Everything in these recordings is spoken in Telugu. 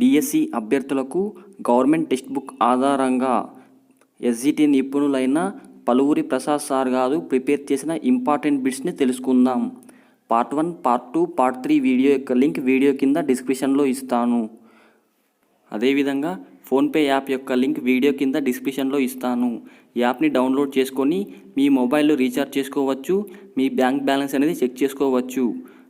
డిఎస్సి అభ్యర్థులకు గవర్నమెంట్ టెక్స్ట్ బుక్ ఆధారంగా ఎస్జిటి నిపుణులైన పలువురి ప్రసాద్ సార్ గారు ప్రిపేర్ చేసిన ఇంపార్టెంట్ బిట్స్ని తెలుసుకుందాం. Part one part two part three video యొక్క లింక్ వీడియో కింద డిస్క్రిప్షన్లో ఇస్తాను. అదేవిధంగా ఫోన్పే యాప్ యొక్క లింక్ వీడియో కింద డిస్క్రిప్షన్లో ఇస్తాను. యాప్ని డౌన్లోడ్ చేసుకొని మీ మొబైల్లో రీఛార్జ్ చేసుకోవచ్చు మీ బ్యాంక్ బ్యాలెన్స్ అనేది చెక్ చేసుకోవచ్చు.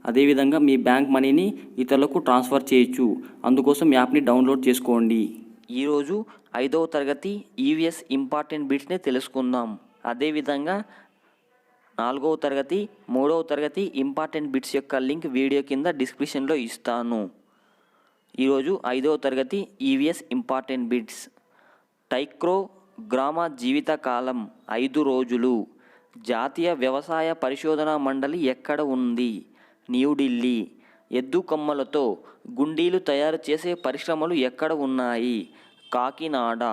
అదేవిధంగా మీ బ్యాంక్ మనీని ఇతరులకు ట్రాన్స్ఫర్ చేయొచ్చు. అందుకోసం యాప్ని డౌన్లోడ్ చేసుకోండి. ఈరోజు ఐదవ తరగతి ఈవీఎస్ ఇంపార్టెంట్ బిట్స్ని తెలుసుకుందాం. అదేవిధంగా నాలుగవ తరగతి మూడవ తరగతి ఇంపార్టెంట్ బిట్స్ యొక్క లింక్ వీడియో కింద డిస్క్రిప్షన్లో ఇస్తాను. ఈరోజు ఐదవ తరగతి ఈవీఎస్ ఇంపార్టెంట్ బిట్స్ టైక్రో గ్రామ జీవిత కాలం ఐదు రోజులు. జాతీయ వ్యవసాయ పరిశోధన మండలి ఎక్కడ ఉంది? న్యూఢిల్లీ. ఎద్దు కొమ్మలతో గుండీలు తయారు చేసే పరిశ్రమలు ఎక్కడ ఉన్నాయి? కాకినాడ.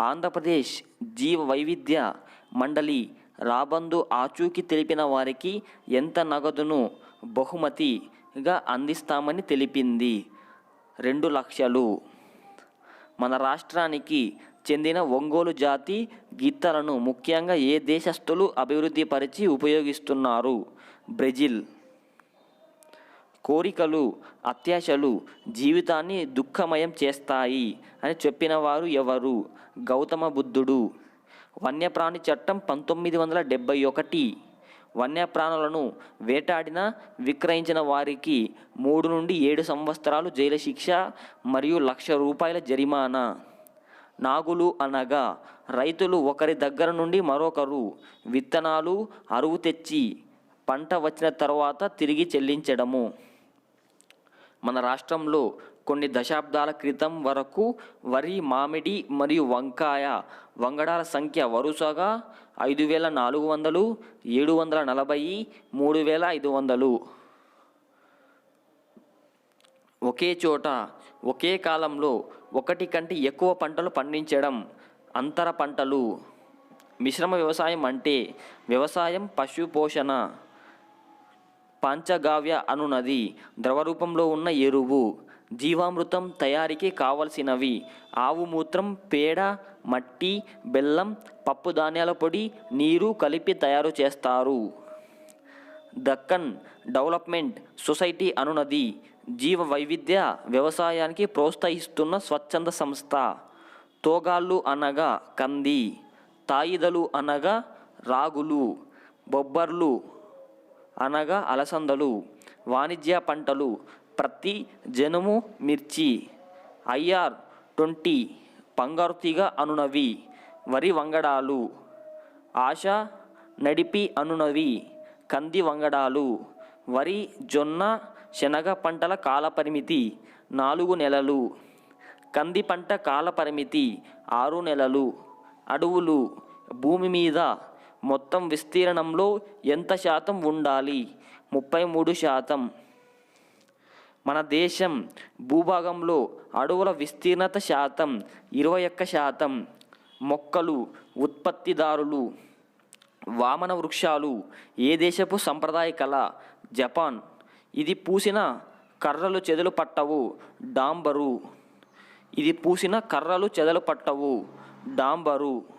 ఆంధ్రప్రదేశ్ జీవ వైవిధ్య మండలి రాబందు ఆచూకి తెలిపిన వారికి ఎంత నగదును బహుమతిగా అందిస్తామని తెలిపింది? రెండు లక్షలు. మన రాష్ట్రానికి చెందిన ఒంగోలు జాతి గీతలను ముఖ్యంగా ఏ దేశస్థులు అభివృద్ధిపరిచి ఉపయోగిస్తున్నారు? బ్రెజిల్. కోరికలు అత్యాశలు జీవితాన్ని దుఃఖమయం చేస్తాయి అని చెప్పిన వారు ఎవరు? గౌతమ బుద్ధుడు. వన్యప్రాణి చట్టం పంతొమ్మిది వందల డెబ్భై ఒకటి. వన్యప్రాణులను వేటాడిన విక్రయించిన వారికి మూడు నుండి ఏడు సంవత్సరాలు జైలు శిక్ష మరియు లక్ష రూపాయల జరిమానా. నాగులు అనగా రైతులు ఒకరి దగ్గర నుండి మరొకరు. విత్తనాలు అరువు తెచ్చి పంట వచ్చిన తర్వాత తిరిగి చెల్లించడము. మన రాష్ట్రంలో కొన్ని దశాబ్దాల క్రితం వరకు వరి మామిడి మరియు వంకాయ వంగడాల సంఖ్య వరుసగా ఐదు వేల నాలుగు వందలు ఏడు వందల నలభై మూడు వేల ఐదు వందలు. ఒకే చోట ఒకే కాలంలో ఒకటి కంటే ఎక్కువ పంటలు పండించడం అంతర పంటలు. మిశ్రమ వ్యవసాయం అంటే వ్యవసాయం పశు పోషణ పంచగావ్య అనునది ద్రవరూపంలో ఉన్న ఎరువు. జీవామృతం తయారీకి కావలసినవి. ఆవు మూత్రం పేడ మట్టి బెల్లం పప్పు ధాన్యాల పొడి నీరు కలిపి తయారు చేస్తారు. దక్కన్ డెవలప్మెంట్ సొసైటీ అనునది జీవ వైవిధ్య వ్యవసాయానికి ప్రోత్సహిస్తున్న స్వచ్ఛంద సంస్థ. తోగాళ్ళు అనగా కంది తాయిదలు అనగా రాగులు బొబ్బర్లు అనగా అలసందలు వాణిజ్య పంటలు ప్రతి జనుము మిర్చి ఐఆర్ ట్వంటీ పంగారుతీగ అనునవి వరి వంగడాలు ఆశ నడిపి అనునవి కంది వంగడాలు వరి జొన్న శనగ పంటల కాలపరిమితి నాలుగు నెలలు కంది పంట కాలపరిమితి ఆరు నెలలు అడవులు భూమి మీద మొత్తం విస్తీర్ణంలో ఎంత శాతం ఉండాలి? ముప్పై మూడు శాతం. మన దేశం భూభాగంలో అడవుల విస్తీర్ణత శాతం ఇరవై ఒక్క శాతం. మొక్కలు ఉత్పత్తిదారులు వామన వృక్షాలు ఏ దేశపు సంప్రదాయ కళ? జపాన్. ఇది పూసిన కర్రలు చెదలు పట్టవు డాంబరు. ఇది పూసిన కర్రలు చెదలు పట్టవు డాంబరు.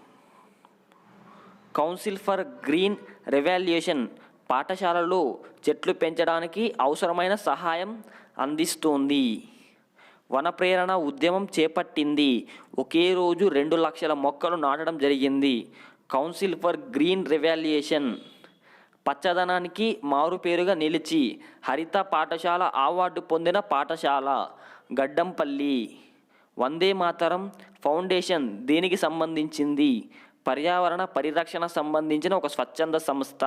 కౌన్సిల్ ఫర్ గ్రీన్ రెవాల్యూషన్ పాఠశాలలో చెట్లు పెంచడానికి అవసరమైన సహాయం అందిస్తోంది. వన ప్రేరణ ఉద్యమం చేపట్టింది. ఒకే రోజు రెండు లక్షల మొక్కలు నాటడం జరిగింది. కౌన్సిల్ ఫర్ గ్రీన్ రెవాల్యుయేషన్ పచ్చదనానికి మారుపేరుగా నిలిచి హరిత పాఠశాల అవార్డు పొందిన పాఠశాల గడ్డంపల్లి. వందే మాతరం ఫౌండేషన్ దేనికి సంబంధించింది. పర్యావరణ పరిరక్షణ సంబంధించిన ఒక స్వచ్ఛంద సంస్థ.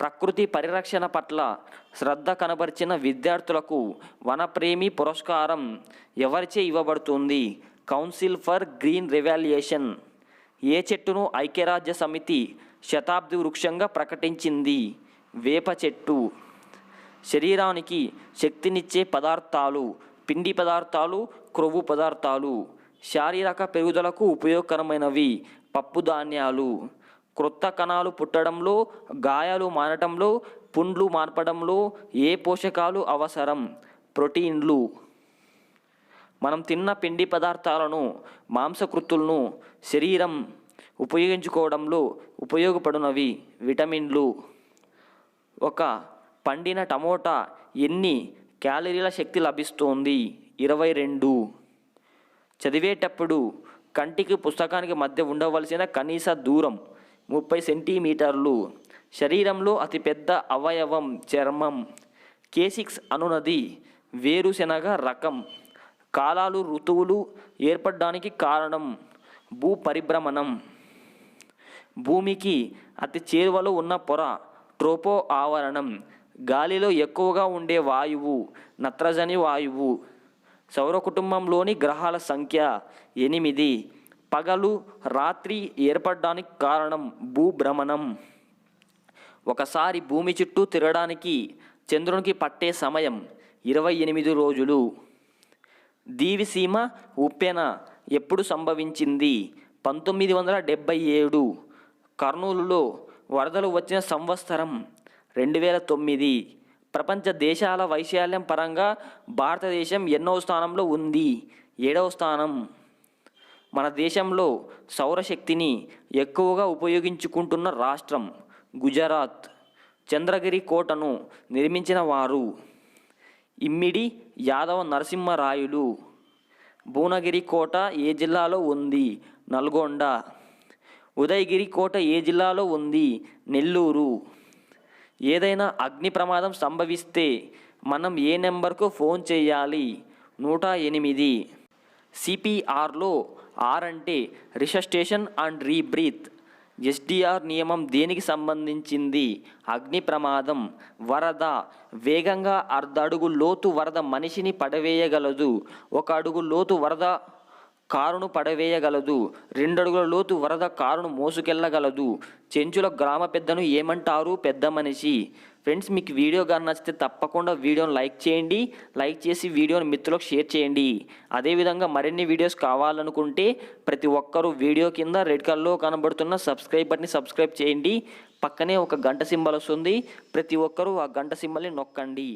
ప్రకృతి పరిరక్షణ పట్ల శ్రద్ధ కనబరిచిన విద్యార్థులకు వనప్రేమి పురస్కారం ఎవరిచే ఇవ్వబడుతుంది? Council for green revolution. ఏ చెట్టును ఐక్యరాజ్య సమితి శతాబ్ది వృక్షంగా ప్రకటించింది? వేప చెట్టు. శరీరానికి శక్తినిచ్చే పదార్థాలు పిండి పదార్థాలు క్రొవ్వు పదార్థాలు. శారీరక పెరుగుదలకు ఉపయోగకరమైనవి. పప్పు ధాన్యాలు. క్రొత్త కణాలు పుట్టడంలో గాయాలు మారటంలో పుండ్లు మార్పడంలో ఏ పోషకాలు అవసరం? ప్రోటీన్లు. మనం తిన్న పిండి పదార్థాలను మాంసకృతులను శరీరం ఉపయోగించుకోవడంలో ఉపయోగపడినవి విటమిన్లు. ఒక పండిన టమోటా ఎన్ని క్యాలరీల శక్తి లభిస్తోంది? ఇరవై రెండు. చదివేటప్పుడు కంటికి పుస్తకానికి మధ్య ఉండవలసిన కనీస దూరం ముప్పై సెంటీమీటర్లు. శరీరంలో అతిపెద్ద అవయవం చర్మం. కేసిక్స్ అనునది వేరుశెనగ రకం. కాలాలు ఋతువులు ఏర్పడడానికి కారణం భూ పరిభ్రమణం భూమికి అతి చేరువలో ఉన్న పొర ట్రోపో ఆవరణం. గాలిలో ఎక్కువగా ఉండే వాయువు నత్రజని వాయువు సౌర కుటుంబంలోని గ్రహాల సంఖ్య ఎనిమిది. పగలు రాత్రి ఏర్పడడానికి కారణం భూభ్రమణం. ఒకసారి భూమి చుట్టూ తిరగడానికి చంద్రునికి పట్టే సమయం ఇరవై ఎనిమిది రోజులు. దీవిసీమ ఉప్పెన ఎప్పుడు సంభవించింది? పంతొమ్మిది వందల డెబ్భై ఏడు. కర్నూలులో వరదలు వచ్చిన సంవత్సరం రెండు వేల తొమ్మిది. ప్రపంచ దేశాల వైశాల్యం పరంగా భారతదేశం ఎన్నో స్థానంలో ఉంది. ఏడవ స్థానం. మన దేశంలో సౌరశక్తిని ఎక్కువగా ఉపయోగించుకుంటున్న రాష్ట్రం గుజరాత్. చంద్రగిరి కోటను నిర్మించిన వారు ఇమ్మిడి యాదవ నరసింహరాయులు. భువనగిరి కోట ఏ జిల్లాలో ఉంది? నల్గొండ. ఉదయగిరి కోట ఏ జిల్లాలో ఉంది? నెల్లూరు. ఏదైనా అగ్ని ప్రమాదం సంభవిస్తే మనం ఏ నెంబర్కు ఫోన్ చేయాలి? నూట ఎనిమిది. సిపిఆర్లో ఆర్ అంటే రిసస్టేషన్ అండ్ రీబ్రీత్. ఎస్డిఆర్ నియమం దేనికి సంబంధించింది? అగ్ని ప్రమాదం వరద వేగంగా అర్ధ అడుగు లోతు వరద మనిషిని పడవేయగలదు. ఒక అడుగు లోతు వరద కారును పడవేయగలదు. రెండడుగుల లోతు వరద కారును మోసుకెళ్ళగలదు చెంచుల గ్రామ పెద్దను ఏమంటారు పెద్ద మనిషి? ఫ్రెండ్స్ మీకు వీడియో కానీ నచ్చితే తప్పకుండా వీడియోని లైక్ చేయండి. లైక్ చేసి వీడియోని మిత్రులకు షేర్ చేయండి. అదేవిధంగా మరిన్ని వీడియోస్ కావాలనుకుంటే ప్రతి ఒక్కరూ వీడియో కింద రెడ్ కలర్లో కనబడుతున్న సబ్స్క్రైబ్ సబ్స్క్రైబ్ చేయండి. పక్కనే ఒక గంట సింబల్ వస్తుంది. ప్రతి ఒక్కరూ ఆ గంట సింబల్ని నొక్కండి.